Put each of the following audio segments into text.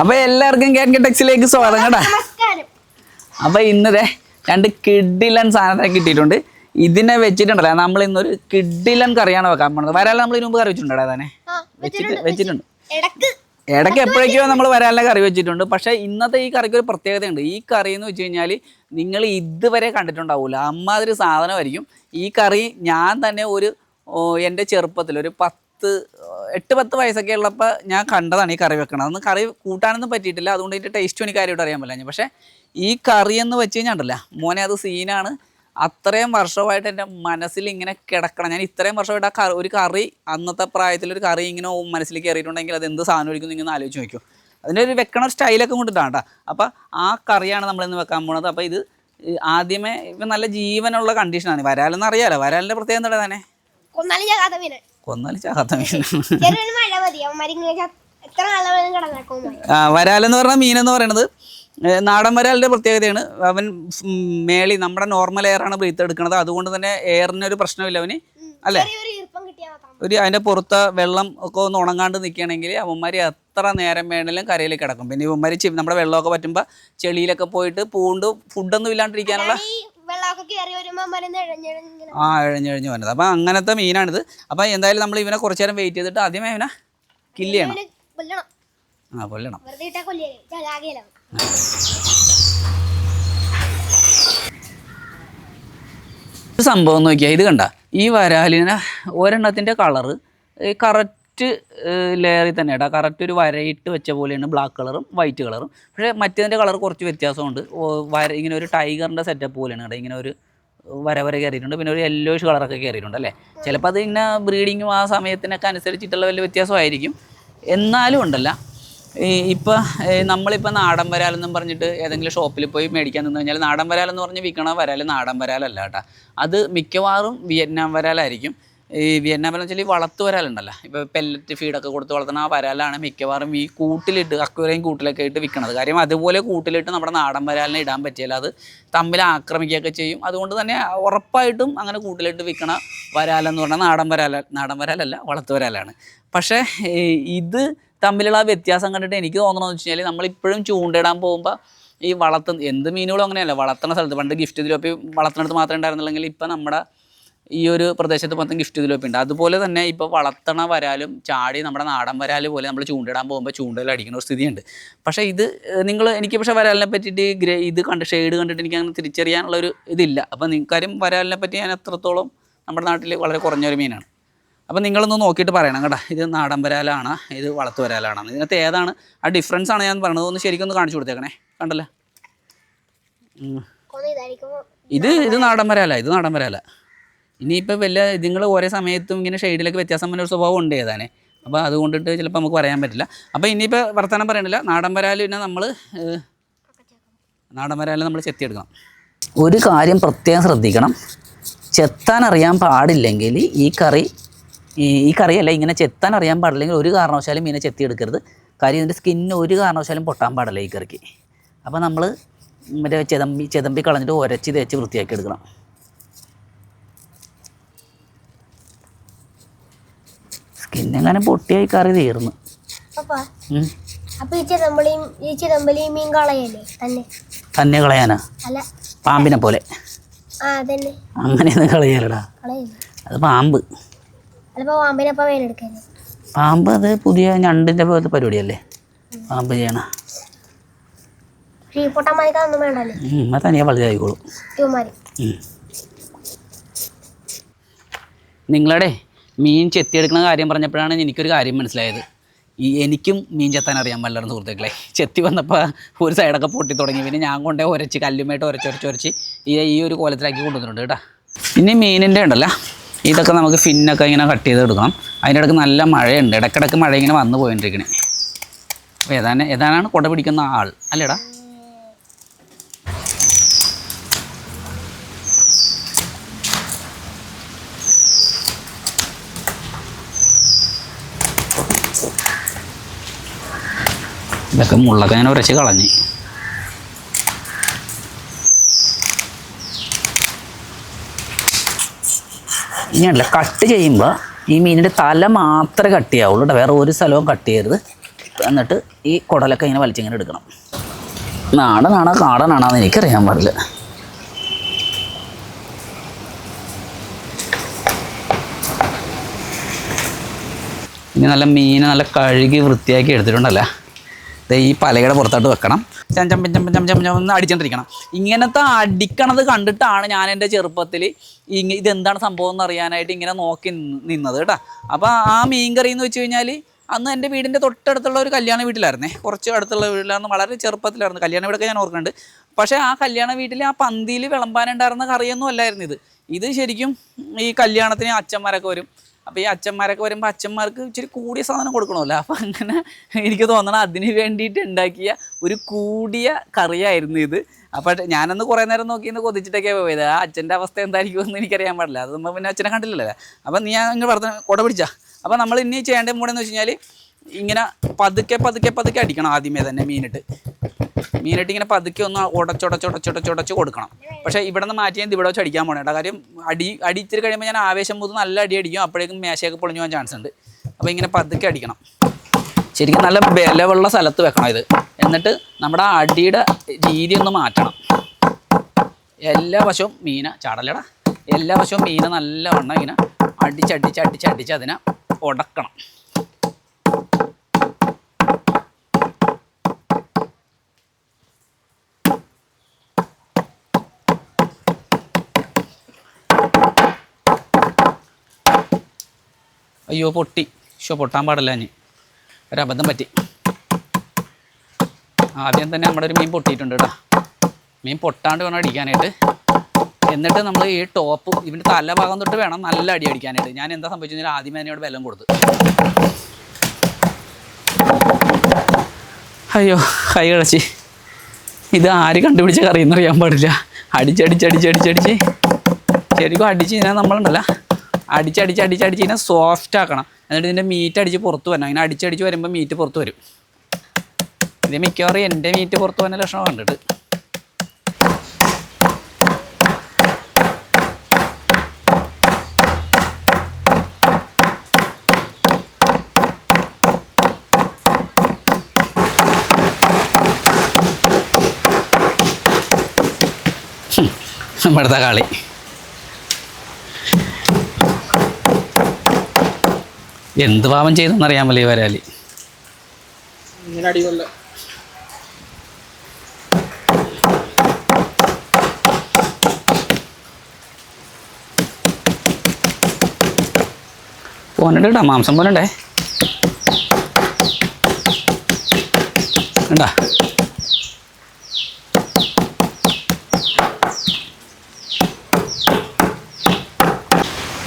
അപ്പൊ എല്ലാവർക്കും കേൻ ടെക്സിലേക്ക് സ്വാഗതം കേട്ടാ. അപ്പൊ ഇന്നതെ രണ്ട് കിഡിലൻ സാധനത്തെ കിട്ടിയിട്ടുണ്ട്. ഇതിനെ വെച്ചിട്ടുണ്ടല്ലോ? നമ്മൾ ഇന്നൊരു കിഡിലൻ കറിയാണ് വെക്കാൻ പോണത്. വരാൻ നമ്മൾ ഇതിനു മുമ്പ് കറി വെച്ചിട്ടുണ്ടോ തന്നെ വെച്ചിട്ട് വെച്ചിട്ടുണ്ട്. ഇടയ്ക്ക് എപ്പോഴേക്കോ നമ്മൾ വരാനുള്ള കറി വെച്ചിട്ടുണ്ട്. പക്ഷേ ഇന്നത്തെ ഈ കറിക്ക് ഒരു പ്രത്യേകതയുണ്ട്. ഈ കറി എന്ന് വെച്ച് കഴിഞ്ഞാൽ നിങ്ങൾ ഇതുവരെ കണ്ടിട്ടുണ്ടാവില്ല അമ്മാതിരി സാധനമായിരിക്കും. ഈ കറി ഞാൻ തന്നെ ഒരു എന്റെ ചെറുപ്പത്തിൽ ഒരു പത്ത് എട്ട് പത്ത് വയസ്സൊക്കെ ഉള്ളപ്പോൾ ഞാൻ കണ്ടതാണ് ഈ കറി വെക്കണത്. അന്ന് കറി കൂട്ടാനൊന്നും പറ്റിയിട്ടില്ല. അതുകൊണ്ട് ഇതിന്റെ ടേസ്റ്റും എനിക്ക് കാര്യമായിട്ട് അറിയാൻ പറ്റില്ല. പക്ഷേ ഈ കറി എന്ന് വെച്ച് കഴിഞ്ഞാൽ ഉണ്ടല്ലോ മോനെ അത് സീനാണ് അത്രയും വർഷമായിട്ട് എന്റെ മനസ്സിൽ ഇങ്ങനെ കിടക്കണം. ഞാൻ ഇത്രയും വർഷമായിട്ട് ആ കറി ഒരു കറി അന്നത്തെ പ്രായത്തിൽ ഒരു കറി ഇങ്ങനെ മനസ്സിൽ കയറിയിട്ടുണ്ടെങ്കിൽ അത് എന്ത് സാധനം ഒഴിക്കുന്നു ഇങ്ങനെ ആലോചിച്ച് നോക്കും അതിന്റെ ഒരു വെക്കണ സ്റ്റൈലൊക്കെ കൊണ്ടിട്ടാണ് കേട്ടോ. അപ്പോൾ ആ കറിയാണ് നമ്മളിന്ന് വെക്കാൻ പോണത്. അപ്പോൾ ഇത് ആദ്യമേ ഇപ്പം നല്ല ജീവനുള്ള കണ്ടീഷനാണ് വരാലെന്ന് അറിയാലോ. വരാലിന്റെ പ്രത്യേകത എന്താ തന്നെ മീൻ അവന്മാരിങ്ങനെ ചത്ത് ആ, വരാലെന്ന് പറഞ്ഞ മീനെന്ന് പറയുന്നത് നാടൻ വരാലിന്റെ പ്രത്യേകതയാണ്. അവൻ മേളി നമ്മുടെ നോർമൽ എയറാണ് ബ്രീത്ത് എടുക്കുന്നത് അതുകൊണ്ട് തന്നെ എയറിനൊരു പ്രശ്നമില്ല അവന്. അല്ലേ? ഒരു അതിന്റെ പുറത്ത് വെള്ളം ഒക്കെ ഒന്ന് ഉണങ്ങാണ്ട് നിൽക്കുകയാണെങ്കിൽ അവന്മാർ എത്ര നേരം വേണമെങ്കിലും കരയിൽ കിടക്കും. പിന്നെ ഇവന്മാർ നമ്മുടെ വെള്ളമൊക്കെ പറ്റുമ്പോൾ ചെളിയിലൊക്കെ പോയിട്ട് പൂണ്ട് ഫുഡൊന്നും ഇല്ലാണ്ടിരിക്കാനുള്ള ആ ഇഴഞ്ഞിഴഞ്ഞ് വരുന്നത് അപ്പോൾ അങ്ങനത്തെ മീനാണിത്. അപ്പോൾ എന്തായാലും നമ്മൾ ഇവനെ കുറച്ചു നേരം വെയിറ്റ് ചെയ്തിട്ട് ആദ്യമേ ഇവനെ കില്ല് ചെയ്യണം. ആ കൊല്ലണം. സംഭവം നോക്കിയാ നോക്കിയാൽ ഇത് കണ്ട ഈ വരാലിനെ ഒരെണ്ണത്തിന്റെ കളറ് കറക്റ്റ് ലെയറിൽ തന്നെ ഇടാം. കറക്റ്റ് ഒരു വരയിട്ട് വെച്ച പോലെയാണ് ബ്ലാക്ക് കളറും വൈറ്റ് കളറും പക്ഷേ മറ്റേതിന്റെ കളർ കുറച്ച് വ്യത്യാസമുണ്ട്. വര ഇങ്ങനെ ഒരു ടൈഗറിന്റെ സെറ്റപ്പ് പോലെയാണ് കേട്ടോ. ഇങ്ങനെ ഒരു വര വര കയറിയിട്ടുണ്ട്. പിന്നെ ഒരു യെല്ലോഷ് കളറൊക്കെ കയറിയിട്ടുണ്ട് അല്ലേ? ചിലപ്പോൾ അത് ഇങ്ങനെ ബ്രീഡിങ്ങും ആ സമയത്തിനൊക്കെ അനുസരിച്ചിട്ടുള്ള വലിയ വ്യത്യാസമായിരിക്കും. എന്നാലും ഉണ്ടല്ല. ഇപ്പോൾ നമ്മളിപ്പോൾ നാടൻ വരാലെന്നും പറഞ്ഞിട്ട് ഏതെങ്കിലും ഷോപ്പിൽ പോയി മേടിക്കാൻ നിന്ന് കഴിഞ്ഞാൽ നാടൻ വരാലെന്ന് പറഞ്ഞ് വിൽക്കണ വരാൽ നാടൻ വരാലല്ല കേട്ടോ. അത് മിക്കവാറും വിയറ്റ്നാം വരാലായിരിക്കും. ഈ വിയറ്റ്നാം വരാൽ വെച്ചാൽ ഈ വളർത്തു വരാലുണ്ടല്ലോ. ഇപ്പോൾ പെല്ലറ്റ് ഫീഡൊക്കെ കൊടുത്ത് വളർത്തുന്ന ആ വരാലാണ് മിക്കവാറും ഈ കൂട്ടിലിട്ട് അക്വേറിയം കൂട്ടിലൊക്കെ ഇട്ട് വിൽക്കണത് കാര്യം അതുപോലെ കൂട്ടിലിട്ട് നമ്മുടെ നാടൻ വരാലിനെ ഇടാൻ പറ്റിയാൽ അത് തമ്മിൽ ആക്രമിക്കുകയൊക്കെ ചെയ്യും. അതുകൊണ്ട് തന്നെ ഉറപ്പായിട്ടും അങ്ങനെ കൂട്ടിലിട്ട് വിൽക്കണ വരാലെന്ന് പറഞ്ഞാൽ നാടൻ വരാല നാടൻ വരാലല്ല വളർത്തു വരാലാണ്. പക്ഷേ ഇത് തമ്മിലുള്ള വ്യത്യാസം കണ്ടിട്ട് എനിക്ക് തോന്നണമെന്ന് വെച്ച് കഴിഞ്ഞാൽ നമ്മളിപ്പോഴും ചൂണ്ടയിടാൻ പോകുമ്പോൾ ഈ വളർത്തുന്ന എന്ത് മീനുകളും അങ്ങനെയല്ല വളർത്തുന്ന സ്ഥലത്ത് പണ്ട് ഗിഫ്റ്റ് ഇതിലൊക്കെ വളർത്തുന്നിടത്ത് മാത്രമേ ഉണ്ടായിരുന്നുള്ളെങ്കിൽ ഇപ്പം നമ്മുടെ ഈ ഒരു പ്രദേശത്ത് മൊത്തം ഗിഫ്റ്റ് ഇതിലൊക്കെ ഉണ്ട് അതുപോലെ തന്നെ ഇപ്പോൾ വളർത്തണ വരാലും ചാടി നമ്മുടെ നാടൻ വരാൽ പോലെ നമ്മൾ ചൂണ്ടിടാൻ പോകുമ്പോൾ ചൂണ്ടൽ അടിക്കുന്ന ഒരു സ്ഥിതിയുണ്ട്. പക്ഷേ ഇത് നിങ്ങൾ എനിക്ക് പക്ഷേ വരാലിനെ പറ്റിയിട്ട് ഗ്രേ ഇത് കണ്ട് ഷെയ്ഡ് കണ്ടിട്ട് എനിക്ക് അങ്ങനെ തിരിച്ചറിയാനുള്ള ഒരു ഇതില്ല. അപ്പോൾ നിങ്ങൾക്കാരും വരാലിനെ പറ്റി ഞാൻ എത്രത്തോളം നമ്മുടെ നാട്ടിൽ വളരെ കുറഞ്ഞൊരു മീനാണ്. അപ്പോൾ നിങ്ങളൊന്ന് നോക്കിയിട്ട് പറയണം കേട്ടോ. ഇത് നാടൻ വരാലാണ് ഇത് വളർത്തു വരാലാണ്. ഇതിനകത്ത് ഏതാണ്? ആ ഡിഫറൻസ് ആണ് ഞാൻ പറഞ്ഞത്. ഒന്ന് ശരിക്കും ഒന്ന് കാണിച്ചു കൊടുത്തേക്കണേ. കണ്ടല്ലേ. ഇത് ഇത് നാടൻ വരാല ഇത് നാടൻ വരാല. ഇനിയിപ്പോൾ വല്ല നിങ്ങൾ ഓരോ സമയത്തും ഇങ്ങനെ ഷെയ്ഡിലൊക്കെ വ്യത്യാസം വന്ന ഒരു സ്വഭാവം ഉണ്ട് ഏതാണ് അപ്പോൾ അതുകൊണ്ടിട്ട് ചിലപ്പോൾ നമുക്ക് പറയാൻ പറ്റില്ല. അപ്പോൾ ഇനിയിപ്പോൾ വർത്തമാനം പറയണില്ല. നാടൻ വരാൽ പിന്നെ നമ്മൾ നാടൻ വരാൽ നമ്മൾ ചെത്തിയെടുക്കണം. ഒരു കാര്യം പ്രത്യേകം ശ്രദ്ധിക്കണം. ചെത്താൻ അറിയാൻ പാടില്ലെങ്കിൽ ഈ കറി ഈ ഈ കറിയല്ല ഇങ്ങനെ ചെത്താൻ അറിയാൻ പാടില്ലെങ്കിൽ ഒരു കാരണവശാലും മീനെ ചെത്തിയെടുക്കരുത്. കാര്യം ഇതിന്റെ സ്കിന്ന് ഒരു കാരണവശാലും പൊട്ടാൻ പാടില്ല ഈ കറിക്ക്. അപ്പോൾ നമ്മൾ മറ്റേ ചെതമ്പി ചെതമ്പി കളഞ്ഞിട്ട് ഒരച്ച് തേച്ച് വൃത്തിയാക്കി എടുക്കണം സ്കിന്നെങ്ങനെ പൊട്ടിയായി കറി തീർന്നു. തന്നെ? കളയാനാ? പാമ്പിനെ പോലെ. അങ്ങനെയൊന്നും കളയാലടാ അത് പാമ്പ്. പാമ്പ് അത് പുതിയ ഞണ്ടിന്റെ പോലത്തെ പരിപാടിയല്ലേ? പാമ്പ് ചെയ്യണ. തനിയെ വലുതായിക്കോളും. നിങ്ങളുടെ മീൻ ചെത്തിയെടുക്കുന്ന കാര്യം പറഞ്ഞപ്പോഴാണ് എനിക്കൊരു കാര്യം മനസ്സിലായത്. ഈ എനിക്കും മീൻ ചെത്താൻ അറിയാൻ പാടില്ലായിരുന്നു സുഹൃത്തുക്കളെ. ചെത്തി വന്നപ്പോൾ ഒരു സൈഡൊക്കെ പൊട്ടി തുടങ്ങി. പിന്നെ ഞാൻ കൊണ്ടേ ഉരച്ച് കല്ലുമായിട്ട് ഉരച്ച് ഉരച്ച് ഈ ഈ ഒരു കോലത്തിലാക്കി കൊണ്ടുവന്നിട്ടുണ്ട് കേട്ടോ. ഈ മീനിന്റെ ഉണ്ടല്ലോ. ഇതൊക്കെ നമുക്ക് ഫിന്നൊക്കെ ഇങ്ങനെ കട്ട് ചെയ്ത് എടുക്കണം. അതിന്റെ ഇടയ്ക്ക് നല്ല മഴയുണ്ട്. ഇടയ്ക്കിടയ്ക്ക് മഴ ഇങ്ങനെ വന്നു പോയിട്ടിരിക്കണേ അപ്പോൾ ഏതാണ് ഏതാനാണ് കുട പിടിക്കുന്ന ആൾ? അല്ലേടാ? ഇതൊക്കെ മുള്ളൊക്കെ ഞാൻ ഉരച്ച് കളഞ്ഞ്. ഇനിയല്ല കട്ട് ചെയ്യുമ്പോൾ ഈ മീനിന്റെ തല മാത്രമേ കട്ട് ചെയ്യാവുള്ളൂ കേട്ടോ വേറെ ഒരു സ്ഥലവും കട്ട് ചെയ്യരുത്. എന്നിട്ട് ഈ കുടലൊക്കെ ഇങ്ങനെ വലിച്ചിങ്ങനെ എടുക്കണം. നാടനാണോ കാടനാണോ എന്ന് എനിക്കറിയാൻ പാടില്ല. ഇനി നല്ല മീനെ നല്ല കഴുകി വൃത്തിയാക്കി എടുത്തിട്ടുണ്ടല്ലോ? ഈ പലകയുടെ പുറത്തോട്ട് വെക്കണം. ചം ചം ചം ചം ചം എന്ന് അടിച്ചോണ്ടിരിക്കണം. ഇങ്ങനത്തെ അടിക്കണത് കണ്ടിട്ടാണ് ഞാൻ എന്റെ ചെറുപ്പത്തിൽ ഇങ്ങ ഇതെന്താണ് സംഭവം എന്ന് അറിയാനായിട്ട് ഇങ്ങനെ നോക്കി നിന്ന് നിന്നത് കേട്ടോ. അപ്പോൾ ആ മീൻ കറി എന്ന് വെച്ച് കഴിഞ്ഞാൽ അന്ന് എന്റെ വീടിന്റെ തൊട്ടടുത്തുള്ള ഒരു കല്യാണ വീട്ടിലായിരുന്നേ. കുറച്ച് അടുത്തുള്ള വീട്ടിലായിരുന്നു വളരെ ചെറുപ്പത്തിലായിരുന്നു. കല്യാണ വീടൊക്കെ ഞാൻ ഓർക്കുന്നുണ്ട്. പക്ഷേ ആ കല്യാണ വീട്ടിൽ ആ പന്തിയിൽ വിളമ്പാനുണ്ടായിരുന്ന കറിയൊന്നും അല്ലായിരുന്നു ഇത്. ഇത് ശരിക്കും ഈ കല്യാണത്തിന് അച്ഛന്മാരൊക്കെ വരും. അപ്പോൾ ഈ അച്ഛന്മാരൊക്കെ വരുമ്പോൾ അച്ഛന്മാർക്ക് ഇച്ചിരി കൂടിയ സാധനം കൊടുക്കണമല്ലോ. അപ്പോൾ അങ്ങനെ എനിക്ക് തോന്നണം അതിന് വേണ്ടിയിട്ട് ഉണ്ടാക്കിയ ഒരു കൂടിയ കറിയായിരുന്നു ഇത്. അപ്പോൾ ഞാനന്ന് കുറേ നേരം നോക്കി ഇന്ന് കൊതിച്ചിട്ടൊക്കെ പോയത്. ആ അച്ഛന്റെ അവസ്ഥ എന്തായിരിക്കുമെന്ന് എനിക്കറിയാൻ പാടില്ല. അത് നമ്മൾ പിന്നെ അച്ഛനെ കണ്ടില്ലല്ലോ. അപ്പോൾ നീ ഇങ്ങനെ പറഞ്ഞ കുട പിടിച്ചാ അപ്പോൾ നമ്മൾ ഇനി ചെയ്യേണ്ട മൂടെന്ന് വെച്ച് കഴിഞ്ഞാൽ ഇങ്ങനെ പതുക്കെ പതുക്കെ പതുക്കെ അടിക്കണം ആദ്യമേ തന്നെ മീനിട്ട്. മീനിട്ട് ഇങ്ങനെ പതുക്കെ ഒന്ന് ഉടച്ചുടച്ചുടച്ചുടച്ചുടച്ച് കൊടുക്കണം. പക്ഷേ ഇവിടെ നിന്ന് മാറ്റി ഞാൻ ഇവിടെ വെച്ച് അടിക്കാൻ പോകണം കാര്യം അടി അടി ഇത്തിരി കഴിയുമ്പോൾ ഞാൻ ആവേശം മുതൽ നല്ല അടി അടിക്കും. അപ്പോഴേക്കും മേശയൊക്കെ പൊളിഞ്ഞു പോകാൻ ചാൻസ് ഉണ്ട്. അപ്പോൾ ഇങ്ങനെ പതുക്കെ അടിക്കണം. ശരിക്കും നല്ല ബലമുള്ള സ്ഥലത്ത് വെക്കണം ഇത്. എന്നിട്ട് നമ്മുടെ അടിയുടെ രീതി ഒന്ന് മാറ്റണം. എല്ലാ വശവും മീന ചാടലടാ എല്ലാ വശവും മീന നല്ലവണ്ണം ഇങ്ങനെ അടിച്ചടിച്ച് അടിച്ചടിച്ച് അതിനെ ഉടക്കണം. അയ്യോ പൊട്ടി. ഷോ പൊട്ടാൻ പാടില്ല ഞാൻ ഒരബദ്ധം പറ്റി. ആദ്യം തന്നെ നമ്മുടെ ഒരു മീൻ പൊട്ടിയിട്ടുണ്ട് കേട്ടോ. മീൻ പൊട്ടാണ്ട് വേണം അടിക്കാനായിട്ട്. എന്നിട്ട് നമ്മൾ ഈ ടോപ്പ് ഇവന്റെ തലഭാഗം തൊട്ട് വേണം നല്ല അടി അടിക്കാനായിട്ട്. ഞാൻ എന്താ സംഭവിച്ചെന്ന് ആദ്യമേ എന്നോട് ബലം കൊടുത്തു. അയ്യോ കൈ കിടച്ചി ഇത് ആര് കണ്ടുപിടിച്ച കറിയെന്ന് അറിയാൻ പാടില്ല. അടിച്ചടിച്ചടിച്ചടിച്ചടിച്ച് ശരിക്കും അടിച്ച് ഞാൻ നമ്മളുണ്ടല്ലോ. അടിച്ചടിച്ച് അടിച്ചടിച്ച് ഇതിനെ സോഫ്റ്റ് ആക്കണം. എന്നിട്ട് ഇതിന്റെ മീറ്റ് അടിച്ച് പുറത്ത് വരണം. ഇങ്ങനെ അടിച്ചടിച്ച് വരുമ്പോൾ മീറ്റ് പുറത്ത് വരും. ഇത് മിക്കവാറും എന്റെ മീറ്റ് പുറത്ത് വന്ന ലക്ഷണം കണ്ടിട്ട്. ഇവിടുത്തെ കളി എന്ത് പാപം ചെയ്തെന്നറിയാൻ മതി വരാലി. ഇങ്ങനെ അടികൊള്ള പോനുണ്ട് കേട്ടോ മാംസം പോനുണ്ടേ കണ്ടാ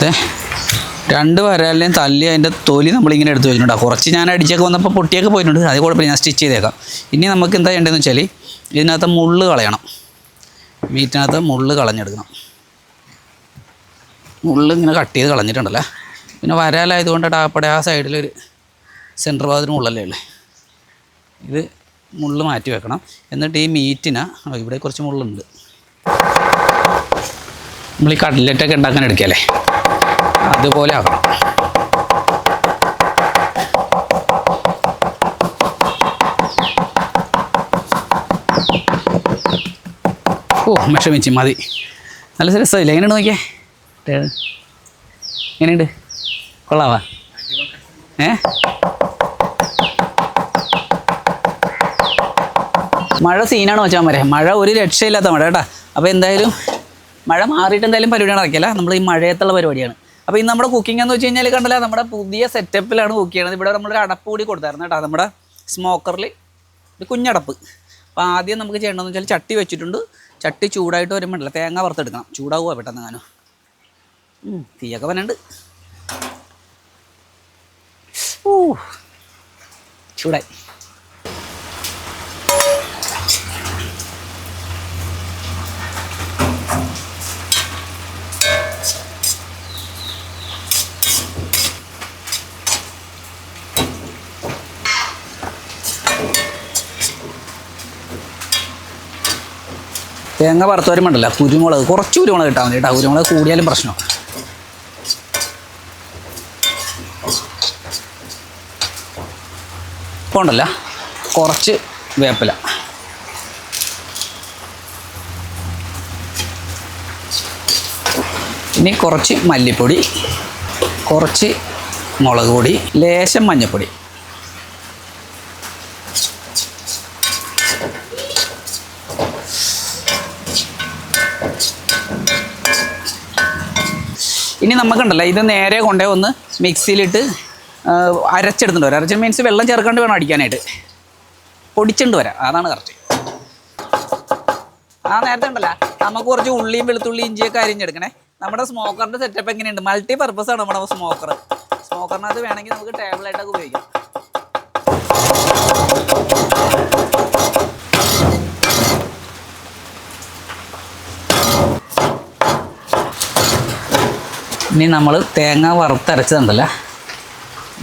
ദേ, രണ്ട് വരാലിനെയും തല്ലി അതിന്റെ തൊലി നമ്മളിങ്ങനെ എടുത്ത് വെച്ചിട്ടുണ്ട്. കുറച്ച് ഞാൻ അടിച്ചൊക്കെ വന്നപ്പോൾ പൊട്ടിയൊക്കെ പോയിട്ടുണ്ട്. അത് കുഴപ്പമില്ല ഞാൻ സ്റ്റിച്ച് ചെയ്തേക്കാം. ഇനി നമുക്ക് എന്താ ചെയ്യേണ്ടതെന്ന് വെച്ചാൽ ഇതിനകത്ത് മുള്ള് കളയണം. മീറ്റിനകത്ത് മുള്ള് കളഞ്ഞെടുക്കണം. മുള്ള് ഇങ്ങനെ കട്ട് ചെയ്ത് കളഞ്ഞിട്ടുണ്ടല്ലോ? പിന്നെ വരാലായതുകൊണ്ട് ടാപ്പടെ ആ സൈഡിലൊരു സെന്റർ ഭാഗത്തിന് മുള്ളല്ലേ ഉള്ളേ. ഇത് മുള്ള് മാറ്റി വെക്കണം. എന്നിട്ട് ഈ മീറ്റിന് ഇവിടെ കുറച്ച് മുള്ളുണ്ട്. നമ്മൾ ഈ കട്ലറ്റൊക്കെ ഉണ്ടാക്കാൻ എടുക്കല്ലേ? അതുപോലെ ആക്കണം. ഓ വിഷമിച്ച് മതി. നല്ല രസമില്ല? എങ്ങനെയുണ്ട് നോക്കിയേ? എങ്ങനെയുണ്ട്? കൊള്ളാവാ. ഏ? മഴ സീനാണ് വെച്ചാൽ മരെ മഴ ഒരു രക്ഷയില്ലാത്ത മഴ കേട്ടാ. അപ്പോൾ എന്തായാലും മഴ മാറിയിട്ട് എന്തായാലും പരിപാടി നടക്കില്ല. നമ്മൾ ഈ മഴയത്തുള്ള പരിപാടിയാണ്. അപ്പോൾ ഈ നമ്മുടെ കുക്കിംഗ് എന്ന് വെച്ച് കഴിഞ്ഞാൽ കണ്ടല്ല നമ്മുടെ പുതിയ സെറ്റപ്പിലാണ് കുക്ക് ചെയ്യണത്. ഇവിടെ നമ്മളൊരു അടപ്പ് കൂടി കൊടുത്തായിരുന്നു കേട്ടോ. നമ്മുടെ സ്മോക്കറിൽ ഒരു കുഞ്ഞടപ്പ്. അപ്പോൾ ആദ്യം നമുക്ക് ചെയ്യേണ്ടതെന്ന് വെച്ചാൽ ചട്ടി വെച്ചിട്ടുണ്ട്. ചട്ടി ചൂടായിട്ട് വരുമ്പോഴല്ല തേങ്ങ വറുത്തെടുക്കണം. ചൂടാവുക പെട്ടെന്ന് ഞാനോ തീയൊക്കെ വന്നുണ്ട് ഊ ചൂടായി. തേങ്ങ വറുത്തവരും വേണ്ടല്ല കുരുമുളക് കുറച്ച് കുരുമുളക് ഇട്ടാൽ മതി കേട്ടോ. കുരുമുളക് കൂടിയാലും പ്രശ്നം ഉണ്ടല്ല കുറച്ച് വേപ്പില. ഇനി കുറച്ച് മല്ലിപ്പൊടി കുറച്ച് മുളക് പൊടി ലേശം മഞ്ഞൾപ്പൊടി. ഇനി നമുക്കുണ്ടല്ലോ ഇത് നേരെ കൊണ്ടേ ഒന്ന് മിക്സിയിലിട്ട് അരച്ചെടുത്തിട്ട് വരാം അരച്ച മീൻസ് വെള്ളം ചേർക്കാണ്ട് വേണം അടിക്കാനായിട്ട്. പൊടിച്ചിട്ട് വരാം. അതാണ് കറക്റ്റ് ആ നേരത്തെ ഉണ്ടല്ലോ. നമുക്ക് കുറച്ച് ഉള്ളിയും വെളുത്തുള്ളിയും ഇഞ്ചിയൊക്കെ അരിഞ്ഞെടുക്കണേ. നമ്മുടെ സ്മോക്കറിന്റെ സെറ്റപ്പ് എങ്ങനെയുണ്ട്? മൾട്ടി പർപ്പസ് ആണ് നമ്മുടെ സ്മോക്കർ സ്മോക്കറിനകത്ത് വേണമെങ്കിൽ നമുക്ക് ടേബിളായിട്ടൊക്കെ ഉപയോഗിക്കാം. ഇനി നമ്മൾ തേങ്ങ വറുത്തരച്ചതുണ്ടല്ലോ?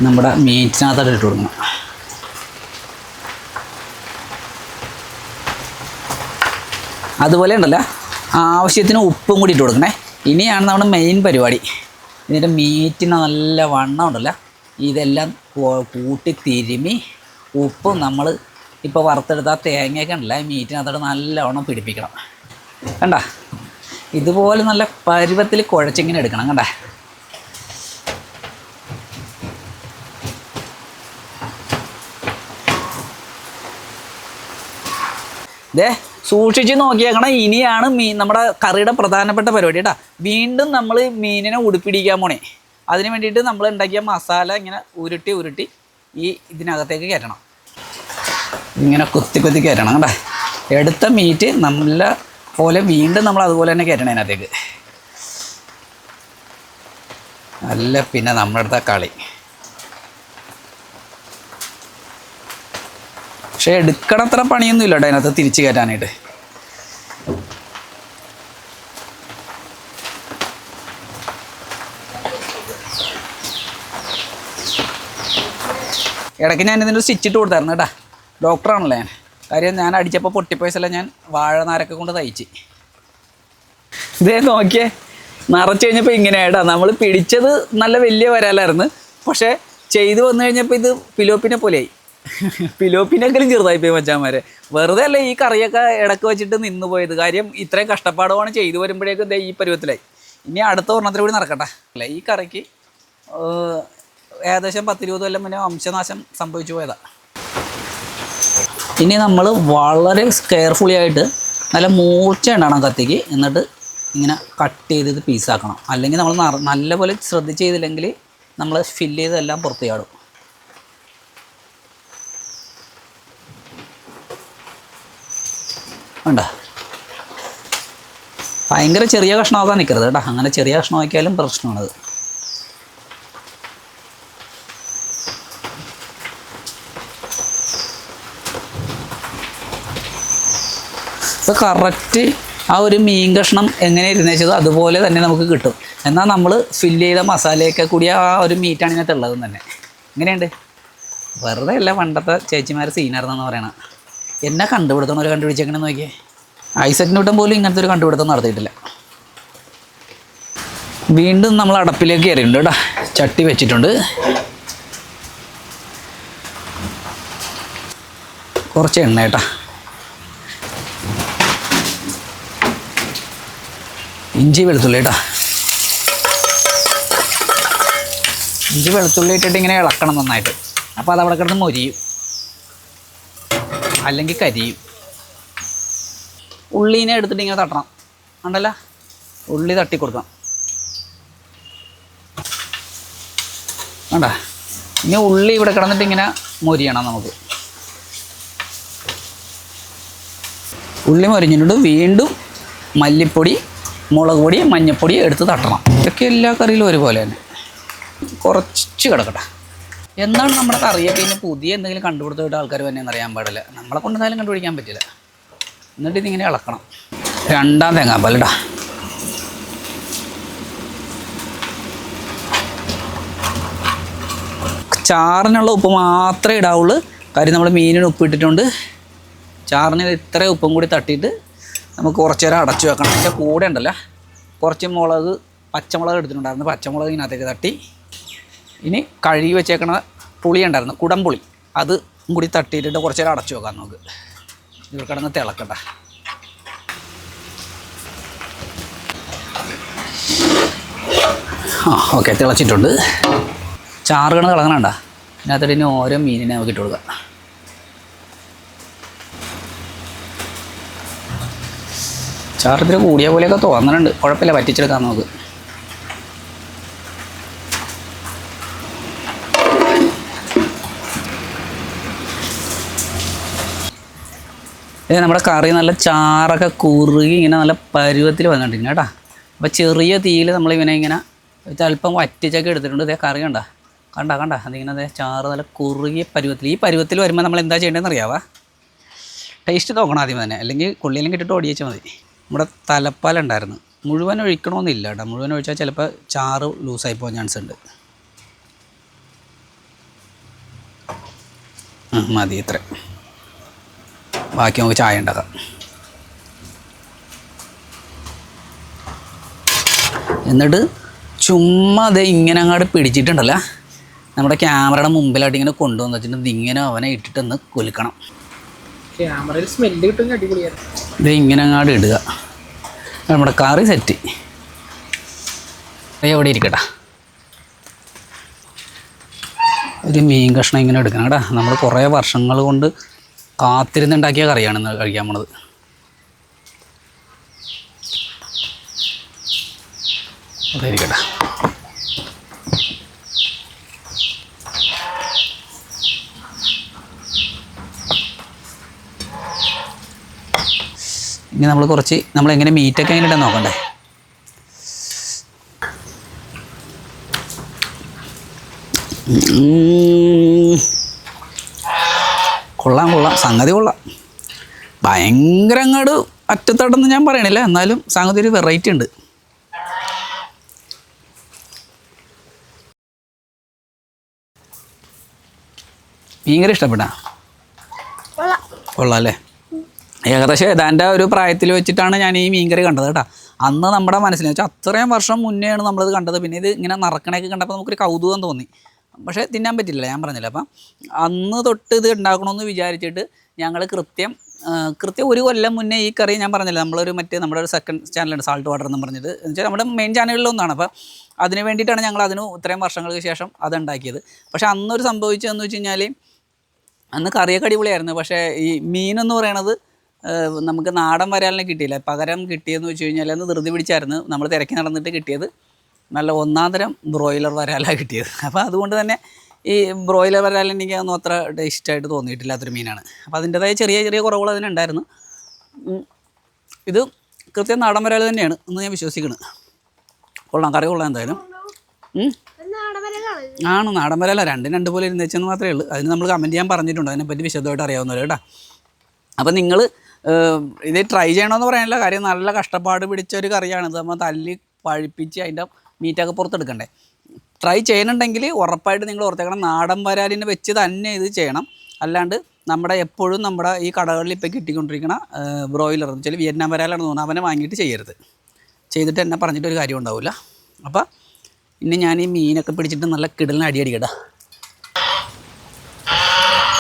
നമ്മുടെ മീറ്റിനകത്തോട്ട് ഇട്ട് കൊടുക്കണം. അതുപോലെ ഉണ്ടല്ലോ? ആവശ്യത്തിന് ഉപ്പും കൂടി ഇട്ട് കൊടുക്കണേ. ഇനിയാണ് നമ്മുടെ മെയിൻ പരിപാടി. ഇതിന്റെ മീറ്റിന് നല്ല വണ്ണം ഉണ്ടല്ലോ? ഇതെല്ലാം കൂട്ടി തിരുമി ഉപ്പും നമ്മൾ ഇപ്പോൾ വറുത്തെടുത്ത തേങ്ങയൊക്കെ ഉണ്ടല്ലോ? മീറ്റിനകത്തോട്ട് നല്ലവണ്ണം പിടിപ്പിക്കണം. കണ്ട? ഇതുപോലെ നല്ല പരുവത്തിൽ കുഴച്ചിങ്ങനെ എടുക്കണം കണ്ടേ? ദേ സൂക്ഷിച്ച് നോക്കിയേക്കണം ഇനിയാണ് മീൻ നമ്മുടെ കറിയുടെ പ്രധാനപ്പെട്ട പരിപാടി കേട്ടോ. വീണ്ടും നമ്മൾ മീനിനെ ഉടുപ്പിടിക്കാൻ പോണേ. അതിന് വേണ്ടിയിട്ട് നമ്മൾ ഉണ്ടാക്കിയ മസാല ഇങ്ങനെ ഉരുട്ടി ഉരുട്ടി ഈ ഇതിനകത്തേക്ക് കയറ്റണം. ഇങ്ങനെ കുത്തി കുത്തി കയറ്റണം കണ്ടേ? എടുത്ത മീറ്റ് നല്ല പോലെ വീണ്ടും നമ്മൾ അതുപോലെ തന്നെ കയറ്റണം അതിനകത്തേക്ക്. അല്ല പിന്നെ നമ്മുടെ അടുത്ത കളി. പക്ഷെ എടുക്കണത്ര പണിയൊന്നും ഇല്ല കേട്ടോ അതിനകത്ത് തിരിച്ച് കയറ്റാനായിട്ട് ഇടയ്ക്ക് ഞാൻ ഇതിന്റെ സ്റ്റിച്ച് ഇട്ട് കൊടുത്തായിരുന്നു കേട്ടാ. ഡോക്ടറാണല്ലോ ഞാൻ. കാര്യം ഞാൻ അടിച്ചപ്പോൾ പൊട്ടിപ്പോയ സ്ഥലം ഞാൻ വാഴനാരൊക്കെ കൊണ്ട് തയ്ച്ച്. ഇതേ നോക്കിയേ നിറച്ച് കഴിഞ്ഞപ്പോൾ ഇങ്ങനെയായിട്ടാ. നമ്മൾ പിടിച്ചത് നല്ല വലിയ വരാലായിരുന്നു. പക്ഷേ ചെയ്തു വന്നു കഴിഞ്ഞപ്പോൾ ഇത് പിലോപ്പിനെ പോലെയായി. പിലോപ്പിനെങ്കിലും ചെറുതായിപ്പോയി മച്ചാന്മാരെ. വെറുതെ അല്ല ഈ കറിയൊക്കെ ഇടയ്ക്ക് വെച്ചിട്ട് നിന്ന് പോയത്? കാര്യം ഇത്രയും കഷ്ടപ്പാടുമാണ് ചെയ്തു വരുമ്പോഴേക്കും ഈ പരുവത്തിലായി. ഇനി അടുത്ത ഒരെണ്ണത്തിൽ കൂടി നടക്കട്ടെ. അല്ല ഈ കറിക്ക് ഏകദേശം പത്തിരുപത് കൊല്ലം മുന്നേ വംശനാശം സംഭവിച്ചു പോയതാ. ഇനി നമ്മൾ വളരെ കെയർഫുള്ളി ആയിട്ട് നല്ല മൂർച്ച ഉണ്ടാകണം കത്തിക്ക്. എന്നിട്ട് ഇങ്ങനെ കട്ട് ചെയ്ത് പീസാക്കണം അല്ലെങ്കിൽ നമ്മൾ നല്ലപോലെ ശ്രദ്ധിച്ച് ചെയ്തില്ലെങ്കിൽ നമ്മൾ ഫില്ല് ചെയ്തെല്ലാം പുറത്ത് ചാടും. വേണ്ട ഭയങ്കര ചെറിയ കഷ്ണമാക്കാൻ നിൽക്കരുത് കേട്ടോ. അങ്ങനെ ചെറിയ കഷ്ണമാക്കിയാലും പ്രശ്നമാണത്. ഇപ്പോൾ കറക്റ്റ് ആ ഒരു മീൻ കഷ്ണം എങ്ങനെ ഇരുന്നേച്ചത് അതുപോലെ തന്നെ നമുക്ക് കിട്ടും. എന്നാൽ നമ്മൾ ഫില്ല് ചെയ്ത മസാലയൊക്കെ കൂടി ആ ഒരു മീറ്റാണ് ഇതിനകത്ത് ഉള്ളത് തന്നെ. എങ്ങനെയുണ്ട്? വെറുതെ അല്ല പണ്ടത്തെ ചേച്ചിമാർ സീനായിരുന്നെന്ന് പറയണം എന്നെ കണ്ടുപിടുത്തണം ഒരു കണ്ടുപിടിച്ചെങ്ങനെ നോക്കിയേ. ഐസക് ന്യൂട്ടൻ പോലും ഇങ്ങനത്തെ ഒരു കണ്ടുപിടുത്തം നടത്തിയിട്ടില്ല. വീണ്ടും നമ്മൾ അടപ്പിലേക്ക് കയറിയിട്ടുണ്ട് കേട്ടോ. ചട്ടി വെച്ചിട്ടുണ്ട്. കുറച്ച് എണ്ണ കേട്ടോ. ഇഞ്ചി വെളുത്തുള്ളി കേട്ടോ. ഇഞ്ചി വെളുത്തുള്ളി ഇട്ടിട്ട് ഇങ്ങനെ ഇളക്കണം നന്നായിട്ട്. അപ്പോൾ അത് അവിടെ കിടന്ന് മൊരിയും. അല്ലെങ്കിൽ കരിയും. ഉള്ളീനെ എടുത്തിട്ട് ഇങ്ങനെ തട്ടണം. ഉണ്ടല്ല ഉള്ളി തട്ടി കൊടുക്കണം. വേണ്ട ഇനി ഉള്ളി ഇവിടെ കിടന്നിട്ട് ഇങ്ങനെ മൊരിയണം നമുക്ക്. ഉള്ളി മൊരിഞ്ഞിട്ടുണ്ട് വീണ്ടും മല്ലിപ്പൊടി മുളക് പൊടി മഞ്ഞൾപ്പൊടി എടുത്ത് തട്ടണം. ഇതൊക്കെ എല്ലാ കറിയിലും ഒരുപോലെ തന്നെ. കുറച്ച് കിടക്കട്ടെ. എന്താണ് നമ്മുടെ കറിയൊക്കെ ഇനി പുതിയ എന്തെങ്കിലും കണ്ടുപിടുത്തമായിട്ട് ആൾക്കാർ തന്നെ അറിയാൻ പാടില്ല. നമ്മളെ കൊണ്ട് കണ്ടുപിടിക്കാൻ പറ്റില്ല. എന്നിട്ട് ഇതിങ്ങനെ ഇളക്കണം. രണ്ടാം തേങ്ങാപ്പാലടാ ചാറിനുള്ള ഉപ്പ് മാത്രമേ ഇടാവുള്ളൂ. കാര്യം നമ്മൾ മീനിന് ഉപ്പ് ഇട്ടിട്ടുണ്ട് ചാറിന് ഇത്രയും ഉപ്പും കൂടി തട്ടിയിട്ട് നമുക്ക് കുറച്ച് നേരം അടച്ചു വെക്കണം. അതിന്റെ കൂടെ ഉണ്ടല്ലോ. കുറച്ച് മുളക് പച്ചമുളക് എടുത്തിട്ടുണ്ടായിരുന്നു. പച്ചമുളക് ഇതിനകത്തേക്ക് തട്ടി. ഇനി കഴുകി വെച്ചേക്കണ പുളി ഉണ്ടായിരുന്നു. കുടംപുളി. അത് കൂടി തട്ടിയിട്ടിട്ട് കുറച്ച് നേരം അടച്ചു വെക്കാം നമുക്ക്. ഇവിടെ കിടന്ന് തിളക്കട്ടെ. ആ ഓക്കെ. തിളച്ചിട്ടുണ്ട്. ചാറുകണ തിളങ്ങണണ്ട? ഇതിനകത്തോട്ട് ഇനി ഓരോ മീനിനെ നമുക്ക് ഇട്ട് കൊടുക്കാം. ചാറിത്തിരി കൂടിയ പോലെയൊക്കെ തോന്നുന്നുണ്ട്. കുഴപ്പമില്ല പറ്റിച്ചെടുക്കാം നമുക്ക്. നമ്മുടെ കറി നല്ല ചാറൊക്കെ കുറുകി ഇങ്ങനെ നല്ല പരുവത്തിൽ വന്നിട്ടുണ്ട് കേട്ടാ. അപ്പോൾ ചെറിയ തീയിൽ നമ്മളിങ്ങനെ ഇങ്ങനെ ഇത് അല്പം വറ്റിച്ചൊക്കെ എടുത്തിട്ടുണ്ട്. ഇതേ കറി കണ്ട? കണ്ട കണ്ട? അതിങ്ങനെ അതേ ചാറ് നല്ല കുറുകിയ പരുവത്തിൽ. ഈ പരുവത്തിൽ വരുമ്പോൾ നമ്മൾ എന്താ ചെയ്യേണ്ടതെന്ന് അറിയാവാ? ടേസ്റ്റ് നോക്കണം ആദ്യം തന്നെ അല്ലെങ്കിൽ കൊള്ളിയിലും കിട്ടിട്ട് ഓടിയച്ചാൽ മതി. നമ്മുടെ തലപ്പാൽ ഉണ്ടായിരുന്നു. മുഴുവൻ ഒഴിക്കണമെന്നില്ല കേട്ടോ. മുഴുവൻ ഒഴിച്ചാൽ ചിലപ്പോൾ ചാറ് ലൂസായി പോകാൻ ചാൻസ് ഉണ്ട്. മതി ഇത്ര. ബാക്കി നമുക്ക് ചായ ഉണ്ടാക്കാം. എന്നിട്ട് ചുമ്മാ അത് ഇങ്ങനെ അങ്ങോട്ട് പിടിച്ചിട്ടുണ്ടല്ലോ. നമ്മുടെ ക്യാമറയുടെ മുമ്പിലായിട്ട് ഇങ്ങനെ കൊണ്ടുവന്ന് വെച്ചിട്ട് ഇങ്ങനെ അവനെ ഇട്ടിട്ടൊന്ന് കൊലുക്കണം. ക്യാമറയിൽ സ്മെല്ല് കിട്ടുമെങ്കിൽ അടിപൊളിയായിരുന്നു. ഇത് ഇങ്ങനെ അങ്ങാട് ഇടുക. നമ്മുടെ കറി സെറ്റ് എവിടെ ഇരിക്കട്ടാ. ഒരു മീൻ കഷ്ണം ഇങ്ങനെ എടുക്കണം കേട്ടാ. നമ്മൾ കുറേ വർഷങ്ങൾ കൊണ്ട് കാത്തിരുന്നുണ്ടാക്കിയ കറിയാണ് ഇന്ന് കഴിക്കാൻ പോണത്. അവിടെ ഇനി നമ്മൾ കുറച്ച് നമ്മൾ എങ്ങനെ മീറ്റൊക്കെ എങ്ങനെ ഇടാൻ നോക്കണ്ടേ കൊള്ളാം കൊള്ളാം. സംഗതി കൊള്ളാം. ഭയങ്കര അങ്ങോട്ട് അറ്റത്തട്ടെന്ന് ഞാൻ പറയണില്ല. എന്നാലും സംഗതി ഒരു വെറൈറ്റി ഉണ്ട്. ഭയങ്കര ഇഷ്ടപ്പെട്ടാ കൊള്ളാം അല്ലേ? ഏകദേശം ഏതാണ്ട് ഒരു പ്രായത്തിൽ വെച്ചിട്ടാണ് ഞാൻ ഈ മീൻകറി കണ്ടത് കേട്ടോ. അന്ന് നമ്മുടെ മനസ്സിൽ വെച്ചാൽ അത്രയും വർഷം മുന്നെയാണ് നമ്മളിത് കണ്ടത്. പിന്നെ ഇത് ഇങ്ങനെ നറക്കണയൊക്കെ കണ്ടപ്പോൾ നമുക്കൊരു കൗതുകം തോന്നി. പക്ഷേ തിന്നാൻ പറ്റില്ല ഞാൻ പറഞ്ഞില്ല. അപ്പം അന്ന് തൊട്ട് ഇത് ഉണ്ടാക്കണമെന്ന് വിചാരിച്ചിട്ട് ഞങ്ങൾ കൃത്യം കൃത്യം ഒരു കൊല്ലം മുന്നേ ഈ കറി ഞാൻ പറഞ്ഞില്ല നമ്മളൊരു മറ്റേ നമ്മുടെ ഒരു സെക്കൻഡ് ചാനലുണ്ട് സാൾട്ട് വാട്ടർ എന്ന് പറഞ്ഞത് വെച്ചാൽ നമ്മുടെ മെയിൻ ചാനലിലൊന്നാണ് അപ്പോൾ അതിന് വേണ്ടിയിട്ടാണ് ഞങ്ങൾ അതിന് ഇത്രയും വർഷങ്ങൾക്ക് ശേഷം അത് ഉണ്ടാക്കിയത് പക്ഷേ അന്നൊരു സംഭവിച്ചതെന്ന് വെച്ച് കഴിഞ്ഞാൽ അന്ന് കറിയൊക്കെ അടിപൊളിയായിരുന്നു. പക്ഷേ ഈ മീനെന്ന് പറയണത് നമുക്ക് നാടൻ വരാലിനെ കിട്ടിയില്ല. പകരം കിട്ടിയെന്ന് വെച്ച് കഴിഞ്ഞാൽ അന്ന് ധൃതി പിടിച്ചായിരുന്നു. നമ്മൾ തിരക്കി നടന്നിട്ട് കിട്ടിയത് നല്ല ഒന്നാം തരം ബ്രോയിലർ വരാലാണ് കിട്ടിയത്. അപ്പോൾ അതുകൊണ്ട് തന്നെ ഈ ബ്രോയിലർ വരാൽ എനിക്ക് ഒന്നും അത്ര ടേസ്റ്റായിട്ട് തോന്നിയിട്ടില്ലാത്തൊരു മീനാണ്. അപ്പോൾ അതിന്റെതായ ചെറിയ ചെറിയ കുറവുകൾ അതിനുണ്ടായിരുന്നു. ഇത് കൃത്യം നാടൻ വരാൽ തന്നെയാണ് എന്ന് ഞാൻ വിശ്വസിക്കുന്നു. കൊള്ളാം. കറി കൊള്ളാം എന്തായാലും. ആണ് നാടൻ വരാല. രണ്ടും രണ്ട് പോലെ ഇരുന്നേച്ചെന്ന് മാത്രമേ ഉള്ളൂ. അതിന് നമ്മൾ കമന്റ് ചെയ്യാൻ പറഞ്ഞിട്ടുണ്ട്. അതിനെപ്പറ്റി വിശദമായിട്ട് അറിയാവുന്നവരോ കേട്ടോ. അപ്പം നിങ്ങൾ ഇത് ട്രൈ ചെയ്യണമെന്ന് പറയാനില്ല. കാര്യം നല്ല കഷ്ടപ്പാട് പിടിച്ച ഒരു കറിയാണ്. ഇത് നമ്മൾ തല്ലി പഴിപ്പിച്ച് അതിന്റെ മീറ്റൊക്കെ പുറത്തെടുക്കണ്ടേ. ട്രൈ ചെയ്യുന്നുണ്ടെങ്കിൽ ഉറപ്പായിട്ട് നിങ്ങൾ ഓർത്തേക്കണം. നാടൻ വരാലിനെ വെച്ച് തന്നെ ഇത് ചെയ്യണം. അല്ലാണ്ട് നമ്മുടെ എപ്പോഴും നമ്മുടെ ഈ കടകളിൽ ഇപ്പോൾ കിട്ടിക്കൊണ്ടിരിക്കുന്ന ബ്രോയിലർ എന്ന് വെച്ചാൽ വിയറ്റ്നാം വരാലാണ് തോന്നുന്നത് അവനെ വാങ്ങിയിട്ട് ചെയ്യരുത്. ചെയ്തിട്ട് എന്നെ പറഞ്ഞിട്ടൊരു കാര്യം ഉണ്ടാവില്ല അപ്പോൾ ഇനി ഞാൻ ഈ മീനൊക്കെ പിടിച്ചിട്ട് നല്ല കിടലിന് അടി അടിക്കട്ടാ